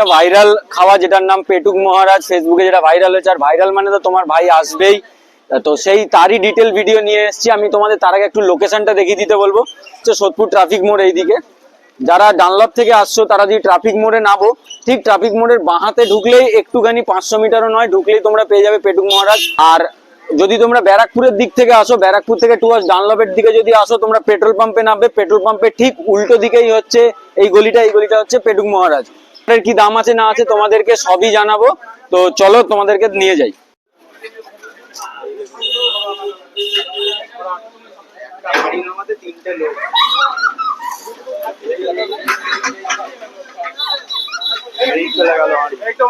একটা ভাইরাল খাওয়া যেটার নাম পেটুক মহারাজ ফেসবুকে যেটা ভাইরাল হয়েছে, আর ভাইরাল মানে তো তোমার ভাই আসবেই। তো সেই তারই ডিটেল ভিডিও নিয়ে এসেছি। আমি তোমাদের তার আগে একটু লোকেশনটা দেখিয়ে দিতে বলব। তো সোদপুর ট্রাফিক মোড় এইদিকে। যারা ডানলপ থেকে আসছো, তারা যদি ট্রাফিক মোড়ে নামো, ঠিক ট্রাফিক মোড়ের বাঁহাতে ঢুকলেই একটুখানি পাঁচশো মিটারও নয়, ঢুকলেই তোমরা পেয়ে যাবে পেটুক মহারাজ। আর যদি তোমরা ব্যারাকপুরের দিক থেকে আসো, ব্যারাকপুর থেকে টুয়ার্স ডানলপের দিকে যদি আসো, তোমরা পেট্রোল পাম্পে নামবে। পেট্রোল পাম্পের ঠিক উল্টো দিকেই হচ্ছে এই গলিটা এই গলিটা হচ্ছে পেটুক মহারাজ। এর কি দাম আছে না আছে তোমাদেরকে সবই জানাব। তো চলো তোমাদেরকে নিয়ে যাই।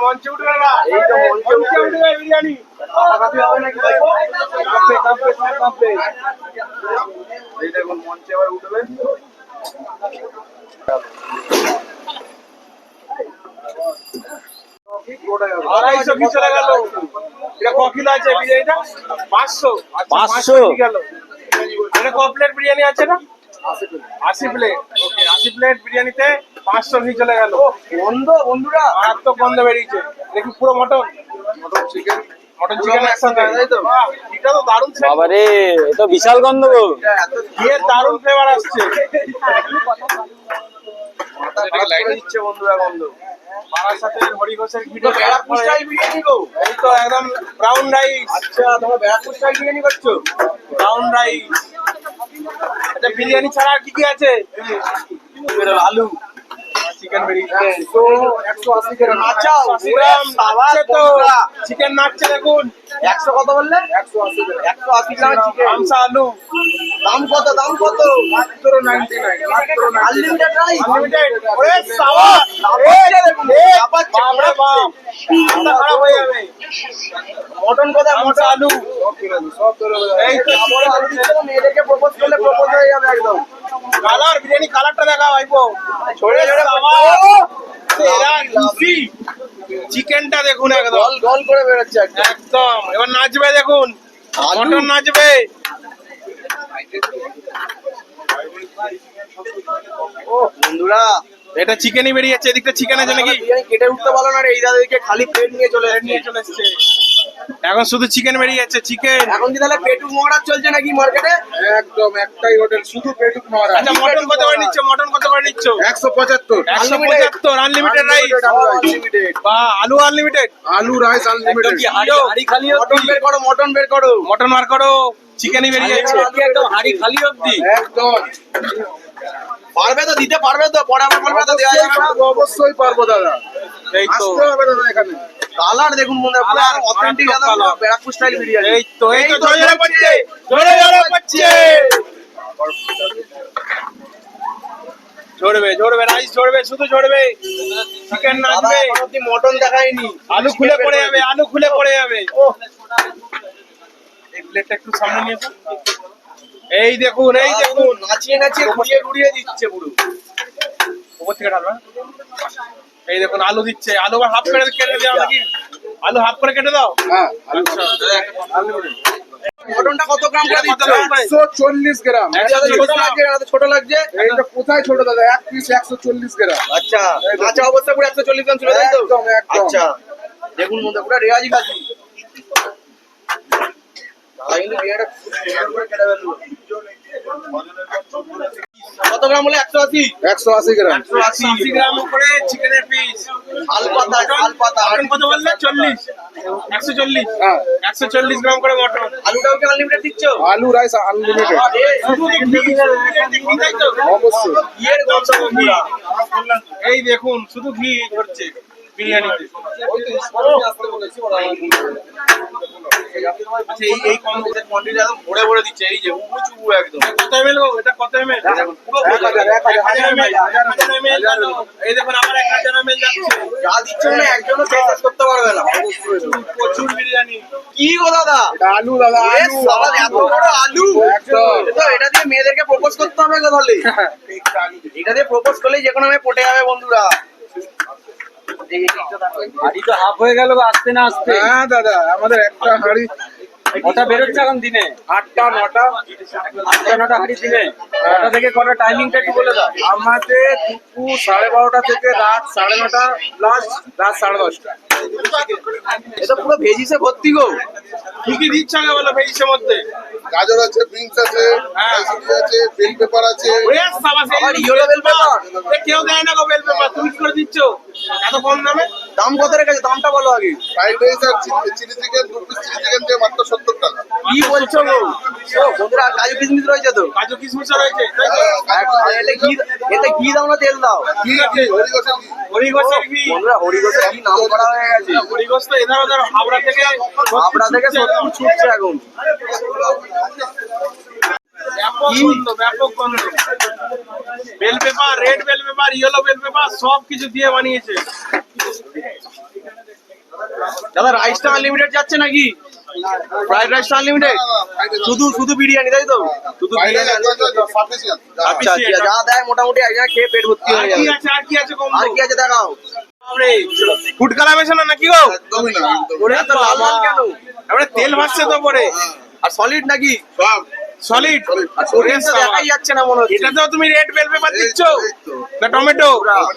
মঞ্চে উঠবে না এই তো মঞ্চে উঠবে বিরিয়ানি কাঁপি হবে নাকি ভাই কাঁপবে কাঁপবে সব কাঁপবে এই দেখুন মঞ্চে আবার উঠবে আড়াইশো কি চলে গেল। এটা ক কিলো আছে বিরিয়ানিটা? পাঁচশো। আচ্ছা, পাঁচশো? গেল। এটা ক প্লেট বিরিয়ানি আছে না? আশি প্লেট ওকে আশি প্লেট বিরিয়ানিতে পাঁচশো ঘি চলে গেল। বন্ধ বন্ধুরা? আর তো গন্ধ বেরিয়েছে। দেখি পুরো mutton. Mutton chicken mutton chicken একসাথে। তাই তো এটা তো দারুণ এ তো বিশাল গন্ধ গো। ঘিয়ের দারুণ ফ্লেভার আসছে। লাইট দিচ্ছে বন্ধুরা গন্ধ। বারাসাতের হরিঘোষের ঘি ব্যারাকপুর স্টাইল বিরিয়ানি গো এই তো একদম ব্রাউন রাইস আচ্ছা তোমরা ব্যারাকপুর স্টাইল বিরিয়ানি করছ ব্রাউন রাইস আচ্ছা বিরিয়ানি ছাড়া আর কি কি আছে? আলু। চিকেন বেরিয়েছে তো একশো আশি গ্রাম। নাচাও আশি গ্রাম নাচছে তো। চিকেন নাচছে দেখুন। একশো কত বললে? একশো আশি গ্রাম। একশো আশি গ্রাম চিকেন আলু। দাম কত দাম কত? মাত্র 99 মাত্র আনলিমিটেড রাইস আনলিমিটেড ওরে সাবাস বাপরে বাপ। মাথা খারাপ হয়ে যাবে। মটন আলু এই তো মেয়েদেরকে প্রপোজ করলে প্রপোজ হয়ে যাবে একদম। কালার বিরিয়ানি কালারটা দেখা ভাইপো। ছড়ে ছড়ে তেরা লুচি। চিকেনটা দেখুন একদম। গল গল করে বেরোচ্ছে একদম। একদম। এবার নাচবে দেখুন। মটন নাচবে। ও বন্ধুরা। এটা চিকেনই বেরিয়ে যাচ্ছে এদিকটা চিকেন আছে নাকি কেটে উঠতে পারল না রে এই খালি প্লেট নিয়ে চলে নিয়ে চলে এসছে। এখন শুধু চিকেন বেরিয়ে যাচ্ছে চিকেন এখন কি তাহলে পেটুক মহারাজ চলছে নাকি মার্কেটে একদম একটাই হোটেল শুধু পেটুক মহারাজ। আচ্ছা মটন কত করে নিচ্ছ? মটন কত করে নিচ্ছ? একশো পঁচাত্তর। একশো পঁচাত্তর আনলিমিটেড রাইস আনলিমিটেড বা আলু আনলিমিটেড আলু রাইস আনলিমিটেড হাড়ি খালি মটন বের করো মটন বের করো। মটন বার করো। চিকেনই বেরিয়ে যাচ্ছে। একদম হাড়ি খালি অব্দি একদম। পারবে তো দিতে পারবে তো পরে আবার বলবে তো দেওয়া যাবে না। অবশ্যই পারব দাদা। এই তো। আসতে হবে দাদা এখানে। কালার দেখুন বন্ধুরা পুরো colour, authentic colour. Barrackpore style biryani. এই তো এই তো জোরে পাচ্ছে জোরে জোরে পাচ্ছে ঝরবে ঝরবে রাইস ঝরবে শুধু ঝরবে। চিকেন দাদা নাচবে। মটন দেখায়নি। আলু খুলে পড়ে যাবে আলু খুলে পড়ে যাবে। ও। এই প্লেটটা একটু সামনে নিয়ে এই দেখুন এই দেখুন নাচিয়ে নাচিয়ে ঘুরিয়ে ঘুরিয়ে দিচ্ছে পুরো। উপর থেকে ঢালবা এই দেখুন আলু দিচ্ছে। আলু আবার হাফ করে কেটে দাও নাকি? আলু হাফ করে কেটে দাও? হ্যাঁ মটনটা কত গ্রাম করে দিচ্ছ? গ্রাম। ছোট লাগছে ছোট কোথায় ছোট দাদা? এক পিস একশো চল্লিশ গ্রাম। আচ্ছা কাঁচা অবস্থা পুরো একশো চল্লিশ গ্রাম ছিল তাই তো? একদম, একদম। আচ্ছা দেখুন বন্ধু পুরো রেয়াজি খাসি দাদা কিন্তু বিরিয়ানিটা খুব সুন্দর করে কেটে ফেলল। কত গ্রাম হলে একশো আশি একশো আশি গ্রাম আশি গ্রাম করে চিকেনের পিস শাল পাতা শাল মটন কত বললে চল্লিশ একশো চল্লিশ হ্যাঁ একশো চল্লিশ গ্রাম করে মটন আলুটাও কি আনলিমিটেড দিচ্ছ আলু রাইস আনলিমিটেড? অবশ্যই এই দেখুন শুধু ঘি ধরছে বিরিয়ানিতে। আচ্ছা এই এই কম কোয়ান্টিটি একদম ভরে ভরে দিচ্ছে এই যে উবু একদম। কত এমএল এটা কত এমএল পুরো ভরে এক হাজার, এক হাজার, হাজার এমএল হাজার হাজার এমএল এই দেখুন আবার এক হাজার এমএল যাচ্ছে। যা দিচ্ছে না একজনও শেষ করতে পারবে না। প্রচুর বিরিয়ানি। কি গো দাদা? আলু দাদা আলু। এত বড় আলু? একদম। এ তো এটা দিয়ে মেয়েদেরকে প্রপোজ করতে হবে গো তাহলে। এটা দিয়ে প্রপোজ করলে যে কোনো মেয়ে পটে যাবে বন্ধুরা এই এই দিকটা দেখো। হাড়ি তো হাফ হয়ে গেল আসতে না আসতে? হ্যাঁ দাদা আমাদের একটা হাঁড়ি কটা বেরোচ্ছে এখন দিনে? আটটা নটা? আটটা নটা হাঁড়ি দিনে। কটা থেকে কটা টাইমিংটা একটু বলে দাও। আমাদের দুপুর সাড়ে বারোটা থেকে রাত সাড়ে নটা প্লাস রাত সাড়ে দশটা। এটা পুরো ভেজিসে ভর্তি গো। কি কি দিচ্ছ আগে বলো ভেজিসের মধ্যে। গাজর আছে বিনস আছে হ্যাঁ। আছে বেল পেপার আছে। ওরে সাবাস এই আবার ইয়েলো বেল পেপার কেউ দেয় না গো বেল পেপার তুমি কি করে দিচ্ছ? এত কম দামে? দাম কত রেখেছে? দামটা বলো আগে। ফ্রাইড রাইস আর চিলি চিকেন দু পিস চিলি চিকেন দিয়ে মাত্র সত্তর টাকা। কি বলছো গো? ও বন্ধুরা কাজু কিশমিশ রয়েছে তো? কাজু কিশমিশও রয়েছে তো? এতে ঘি এতে ঘি দাও না তেল দাও। কি আছে হরিগোসের কি হরিঘোষের ঘি। বন্ধুরা হরিগোসের কি নাম করা হয়ে গেছে। হরিঘোষ তো এধার ওধার হাবড়া থেকে সত্যি ছুটছে। এখন। ব্যাপক গন্ধ bell pepper red bell pepper yellow bell pepper সব কিছু দিয়ে বানিয়েছে। দাদা রাইসটা আনলিমিটেড যাচ্ছে নাকি? ফ্রাইড রাইসটা আনলিমিটেড শুধু শুধু বিরিয়ানি তাই তো? শুধু বিরিয়ানি আচ্ছা আচ্ছা যা দেয় মোটামুটি একজন খেয়ে পেট ভর্তি হয়ে কি যাবে। আর কি আছে কম আর কি আছে দেখাও। ফুড কালার মেশানো নাকি গো? একদমই না ওরে এত লাল লাল কেন? এবারে তেল ভাসছে তো পরে। আর সলিড নাকি? সব। সলিড দেখাই যাচ্ছে না মনে হচ্ছে। তুমি রেড বেল পেপার দিচ্ছ? তো, এই তো। না টমেটো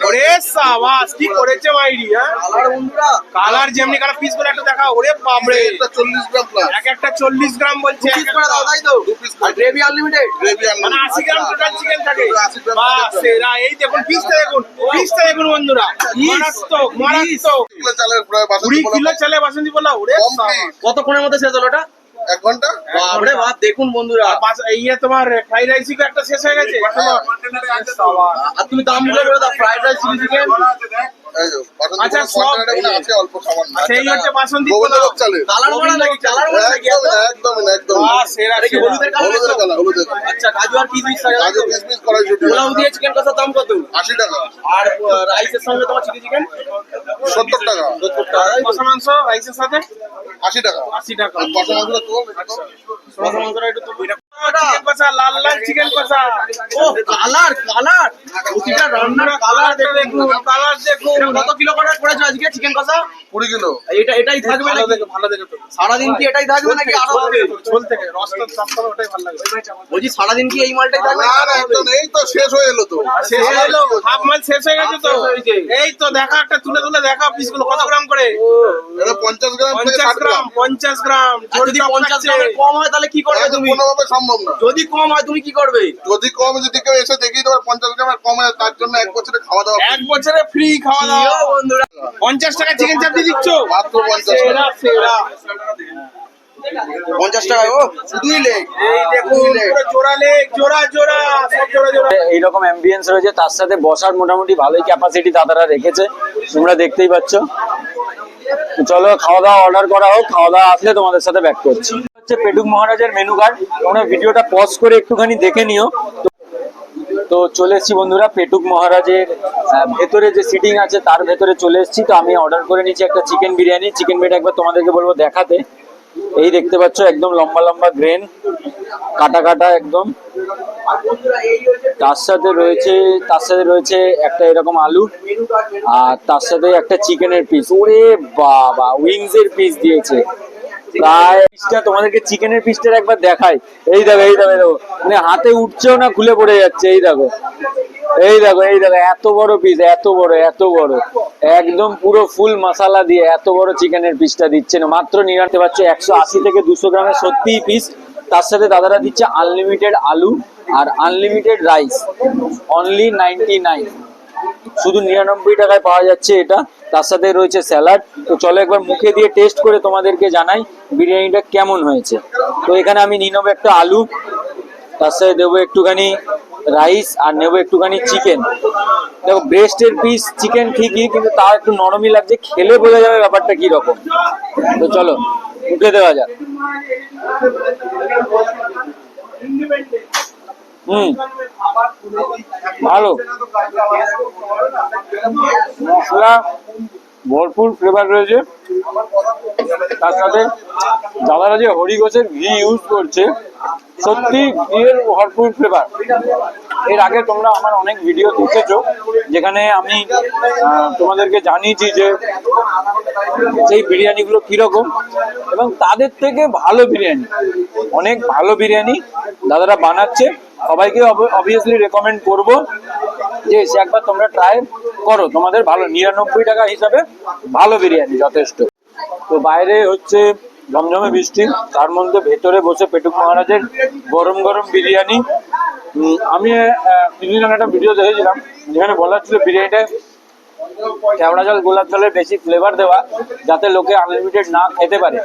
ওরে সাবাস কি করেছে মাইরি হ্যাঁ? কালার বন্ধুরা। কালার যেমনি কালার পিস করে একটা দেখা ওরে বাপরে। এটা চল্লিশ গ্রাম প্লাস এক একটা চল্লিশ গ্রাম বলছে পিস করে দাও তাই তো? আর গ্রেভি আনলিমিটেড গ্রেভি মানে আশি গ্রাম টোটাল চিকেন থাকে। 80 গ্রাম বাহ সেরা। এই দেখুন পিসটা দেখুন। পিসটা দেখুন বন্ধুরা। মারাত্মক মারাত্মক। কিলো চালের বাসন্তী কিলো পোলাও চালে বাসন্তী পোলাও ওরে কতক্ষণের মধ্যে শেষ হলো ওটা? এক ঘণ্টা? বাপরে বাপ দেখুন বন্ধুরা। পাঁচ ইয়ে তোমার ফ্রাইড রাইস একটা শেষ হয়ে গেছে? আর তুমি দাম বলে দাও ফ্রাইড রাইস চিলি চিকেন আচ্ছা, সব- আছে অল্প সামান্য। হচ্ছে বাসন্তী গোবিন্দভোগ চালের। কালার মারা নাকি? কালার মারা নাকি? এত? একদমই না একদমই না একদমই বাহ, সেরা। কি হলুদের কালার হলুদের কালার। আচ্ছা কাজু আর কাজু কিশমিশ কড়াইশুটি। পোলাও দিয়ে চিকেন কষার দাম কত? আশি টাকা। আর রাইসের সঙ্গে তোমার চিলি চিকেন সত্তর টাকা। সত্তর টাকা। তাই কষা মাংস রাইসের সাথে? আশি টাকা। আশি টাকা। কষা মাংস তো কষা একটু কষা লাল লাল চিকেন কষা। ও কালার কালার প্রতিটা রান্নার কালার দেখুন। কালার দেখুন। কত কিলো করে করেছ আজকে চিকেন কষা? কুড়ি কিলো। এটা এটাই থাকবে ভালো দেখে ভালো দেখে তো। সারাদিন কি এটাই থাকবে নাকি আরও হবে? ঝোল থেকে। রস তো ওটাই ভালো লাগে। বলছি সারাদিন কি এই মালটাই থাকবে? না না একদম এই তো শেষ হয়ে এলো তো। শেষ হয়ে এলো? হাফ মাল শেষ হয়ে গেছে তো। এই তো দেখা একটা তুলে তুলে দেখা পিসগুলো কত গ্রাম করে? এটা পঞ্চাশ গ্রাম থেকে পঞ্চাশ ষাট গ্রাম গ্রাম। পঞ্চাশ গ্রাম যদি পঞ্চাশ গ্রামের কম হয় তাহলে কি করবে তুমি? কোনোভাবে সম্ভব না। যদি কম হয় তুমি কি করবে? যদি কম যদি কেউ এসে দেখিয়ে দেবে পঞ্চাশ গ্রামের কম হয় তার জন্য এক বছরে খাওয়া দাওয়া এক বছরে ফ্রি খাওয়া দাওয়া। বন্ধুরা? পঞ্চাশ টাকা চিকেন চাপ দিয়ে দিচ্ছ? মাত্র পঞ্চাশ সেরা পঞ্চাশ টাকা ও শুধুই লেগ জোড়া লেগ জোড়া জোড়া সব জোড়া জোড়া। এইরকম অ্যাম্বিয়েন্স রয়েছে তার সাথে বসার মোটামুটি ভালোই ক্যাপাসিটি দাদারা রেখেছে তোমরা দেখতেই পাচ্ছ। চলো খাওয়া দাওয়া অর্ডার করা হোক খাওয়া দাওয়া আসলে তোমাদের সাথে ব্যাক করছি। হচ্ছে পেটুক মহারাজের মেনু কার্ড তোমরা ভিডিওটা পজ করে একটুখানি দেখে নিও। তো- চলে এসেছি বন্ধুরা পেটুক মহারাজের ভেতরে যে সিটিং আছে তার ভেতরে চলে এসেছি। তো আমি অর্ডার করে নিচ্ছি একটা চিকেন বিরিয়ানি। চিকেন বিরিয়ানি একবার তোমাদেরকে বলব দেখাতে। এই দেখতে পাচ্ছ একদম লম্বা লম্বা গ্রেন কাটা কাটা একদম। তার সাথে রয়েছে, তার সাথে রয়েছে একটা এরকম আলু, আর তার সাথে একটা চিকেনের পিস ওরে বাবা উইংস এর পিস দিয়েছে। তোমাদেরকে চিকেনের একবার দেখাই। এই দেখো এই দেখো দেখো। মানে হাতে উঠছেও না, খুলে পড়ে যাচ্ছে, এই দেখো। এই দেখো এই দেখো, এত বড় পিস এত বড় এত বড়। একদম পুরো ফুল মশালা দিয়ে এত বড় চিকেনের পিসটা দিচ্ছে না। মাত্র নিরাতে পারছে একশো আশি থেকে দুশো গ্রামের সত্যিই পিস তার সাথে দাদারা দিচ্ছে আনলিমিটেড আলু আর unlimited rice only ninety nine শুধু নিরানব্বই টাকায় পাওয়া যাচ্ছে এটা। তার সাথে রয়েছে স্যালাড। তো চলো একবার মুখে দিয়ে টেস্ট করে তোমাদেরকে জানাই বিরিয়ানিটা কেমন হয়েছে। তো এখানে আমি নিয়ে নেব একটা আলু, তার সাথে দেবো একটুখানি রাইস আর নেব একটুখানি চিকেন। দেখো ব্রেস্টের পিস চিকেন ঠিকই, কিন্তু তা একটু নরমই লাগছে, খেলে বোঝা যাবে ব্যাপারটা কি রকম তো চলো, মুখে দেওয়া যাক। হুম, ভালো। মশলা ভরপুর ফ্লেভার রয়েছে। তার সাথে দাদারা যে হরিঘোষের ঘি ইউজ করছে, সত্যি ঘিয়ের ভরপুর ফ্লেভার এর আগে তোমরা আমার অনেক ভিডিও দেখেছ, যেখানে আমি তোমাদেরকে জানিয়েছি যে সেই বিরিয়ানিগুলো কীরকম, এবং তাদের থেকে ভালো বিরিয়ানি, অনেক ভালো বিরিয়ানি দাদারা বানাচ্ছে। সবাইকে অবভিয়াসলি রেকমেন্ড করব। যে এসে একবার তোমরা ট্রাই করো। তোমাদের ভালো, নিরানব্বই টাকা হিসাবে ভালো বিরিয়ানি যথেষ্ট। তো বাইরে হচ্ছে ঝমঝমে বৃষ্টি, তার মধ্যে ভেতরে বসে পেটুক মহারাজের গরম গরম বিরিয়ানি। আমি কিছুদিন একটা ভিডিও দেখেছিলাম, যেখানে বলা ছিল বিরিয়ানিটা কেওড়া জল, গোলাপ জলের বেশি ফ্লেভার দেওয়া, যাতে লোকে আনলিমিটেড না খেতে পারে।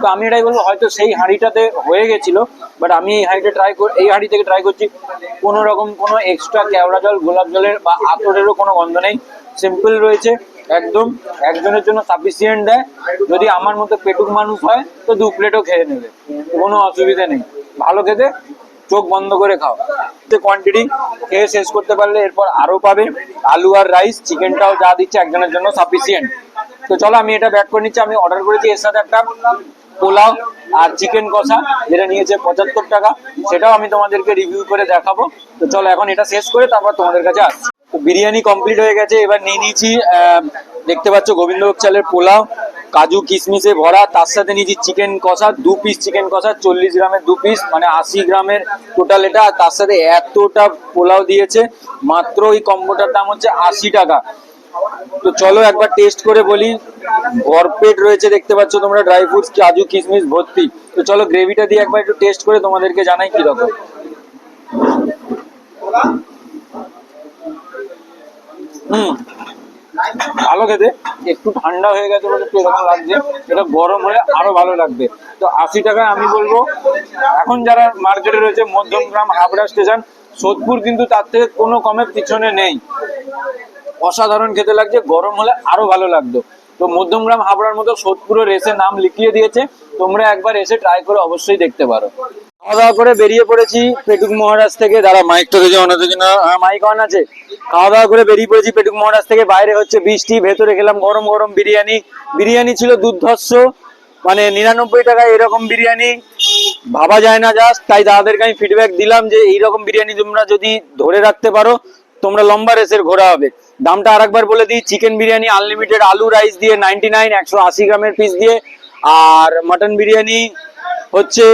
তো আমি এটাই বলব, হয়তো সেই হাঁড়িটাতে হয়ে গেছিল বাট আমি এই হাঁড়িটা ট্রাই এই হাঁড়ি থেকে ট্রাই করছি। কোনো রকম কোনো এক্সট্রা কেওড়া জল, গোলাপ জলের বা আতরেরও কোনো গন্ধ নেই। সিম্পল রয়েছে, একদম। একজনের জন্য সাফিসিয়েন্ট দেয়। যদি আমার মতো পেটুক মানুষ হয়, তো দু প্লেটও খেয়ে নেবে। কোনো অসুবিধা নেই। ভালো খেতে, চোখ বন্ধ করে খাও। কোয়ান্টিটি খেয়ে শেষ করতে পারলে এরপর আরও পাবে। আলু আর রাইস চিকেনটাও যা দিচ্ছে একজনের জন্য সাফিসিয়েন্ট তো চলো আমি এটা ব্যাক করে নিচ্ছি। আমি অর্ডার করেছি, এর সাথে একটা পোলাও আর চিকেন কষা, যেটা নিয়েছে পঁচাত্তর টাকা। সেটাও আমি তোমাদেরকে রিভিউ করে দেখাবো। তো চলো, এখন এটা শেষ করে তারপর তোমাদের কাছে আসছি। বিরিয়ানি কমপ্লিট হয়ে গেছে। এবার নিয়ে নিয়েছি দেখতে পাচ্ছ গোবিন্দভোগ চালের পোলাও, কাজু কিশমিশে ভরা, তার সাথে নিয়েছি চিকেন কষা, দু পিস চিকেন কষা, চল্লিশ গ্রামের দু পিস মানে আশি গ্রামের টোটাল এটা। আর তার সাথে এতটা পোলাও দিয়েছে, মাত্র এই কম্বোটার দাম হচ্ছে আশি টাকা। তো চলো একবার টেস্ট করে বলি। ভরপেট রয়েছে, দেখতে পাচ্ছ তোমরা ড্রাই ফ্রুটস কাজু কিশমিশ ভর্তি। তো চলো গ্রেভিটা দিয়ে একবার একটু টেস্ট করে তোমাদেরকে জানাই কীরকম। হুম, ভালো খেতে। একটু ঠান্ডা হয়ে গেছে বলে একটু এরকম লাগছে। এটা গরম হলে আরও ভালো লাগবে। তো আশি টাকায় আমি বলব, এখন যারা মার্কেটে রয়েছে, মধ্যমগ্রাম, হাবড়া স্টেশন, সোদপুর কিন্তু তার থেকে কোনো কমে পিছনে নেই। অসাধারণ খেতে লাগছে, গরম হলে আরও ভালো লাগতো। তো মধ্যমগ্রাম হাবড়ার মতো সোদপুরের এসে নাম লিখিয়ে দিয়েছে, তোমরা একবার এসে ট্রাই করে অবশ্যই দেখতে পারো। খাওয়া দাওয়া করে বেরিয়ে পড়েছি পেটুক মহারাজ থেকে দাঁড়া মাইক তো দেখে অনেক না হ্যাঁ মাইক অন আছে। খাওয়া দাওয়া করে বেরিয়ে পড়েছি পেটুক মহারাজ থেকে, বাইরে হচ্ছে বৃষ্টি, ভেতরে খেলাম গরম গরম বিরিয়ানি। বিরিয়ানি ছিল দুর্ধর্ষ মানে নিরানব্বই টাকায় এরকম বিরিয়ানি, ভাবা যায় না জাস্ট তাই দাদাদেরকে আমি ফিডব্যাক দিলাম যে এইরকম বিরিয়ানি তোমরা যদি ধরে রাখতে পারো তোমরা লম্বা রেসের ঘোরা হবে। দামটা আরেকবার বলে দিই চিকেন বিরিয়ানি আনলিমিটেড আলু রাইস দিয়ে নাইনটি নাইন একশো আশি গ্রামের পিস দিয়ে, আর মাটন বিরিয়ানি হচ্ছে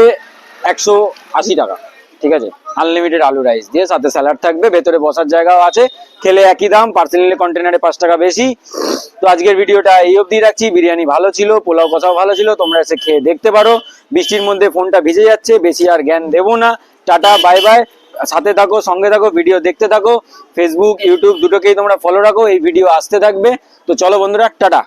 একশো আশি টাকা। ঠিক আছে? আনলিমিটেড আলু রাইস দিয়ে সাথে স্যালাড থাকবে, ভেতরে বসার জায়গাও আছে, খেলে একই দাম পার্সেল কন্টেনারে পাঁচ টাকা বেশি। তো আজকের ভিডিওটা এই অবধি রাখছি, বিরিয়ানি ভালো ছিল, পোলাও কষাও ভালো ছিল, তোমরা এসে খেয়ে দেখতে পারো। বৃষ্টির মধ্যে ফোনটা ভিজে যাচ্ছে, বেশি আর জ্ঞান দেবো না। টাটা বাই বাই সাথে থাকো, সঙ্গে থাকো ভিডিও দেখতে থাকো ফেসবুক ইউটিউব দুটোকেই তোমরা ফলো রাখো, এই ভিডিও আসতে থাকবে। তো চলো বন্ধুরা, টাটা।